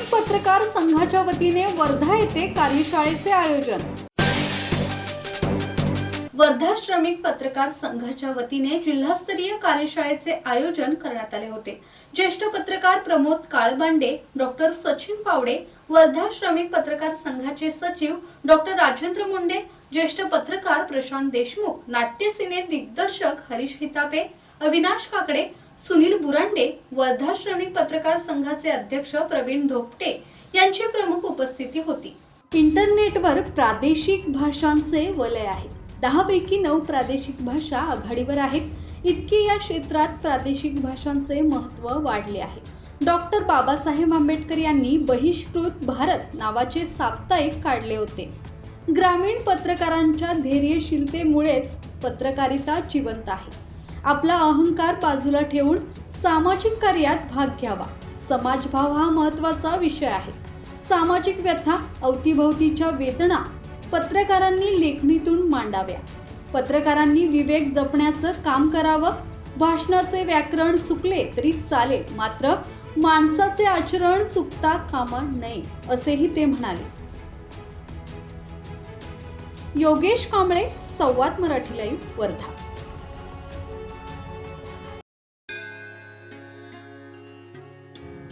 पत्रकार संघाच्या वतीने वर्धा येथे कार्यशाळेचे आयोजन. वर्धा श्रमिक पत्रकार संघाच्या वतीने जिल्हास्तरीय कार्यशाळेचे आयोजन करण्यात आले होते. ज्येष्ठ पत्रकार प्रमोद काळबांडे डॉक्टर सचिन पावडे वर्धा श्रमिक पत्रकार संघाचे सचिव डॉक्टर राजेंद्र मुंडे ज्येष्ठ पत्रकार प्रशांत देशमुख नाट्य सिने दिग्दर्शक हरीश हितापे अविनाश काकडे सुनील बुरांडे वर्धा श्रमिक पत्रकार संघाचे अध्यक्ष प्रवीण धोपटे यांची प्रमुख उपस्थिती होती. इंटरनेटवर प्रादेशिक भाषांचे वलय आहे दहापैकी नऊ प्रादेशिक भाषा आघाडीवर आहेत. इतके या क्षेत्रात प्रादेशिक भाषांचे महत्त्व वाढले आहे. डॉक्टर बाबासाहेब आंबेडकर यांनी बहिष्कृत भारत नावाचे साप्ताहिक काढले होते. ग्रामीण पत्रकारांच्या धैर्यशीलतेमुळेच पत्रकारिता जिवंत आहे. आपला अहंकार बाजूला ठेवून सामाजिक कार्यात भाग घ्यावा. समाजभाव हा महत्त्वाचा विषय आहे. सामाजिक व्यथा अवतीभवतीच्या वेदना पत्रकारांनी लेखणीतून मांडाव्या. पत्रकारांनी विवेक जपण्याचं काम करावं. भाषणाचे व्याकरण चुकले तरी चालेल मात्र माणसाचे आचरण चुकता कामा नये असेही ते म्हणाले. योगेश कांबळे संवाद मराठी लाईव्ह वर्धा.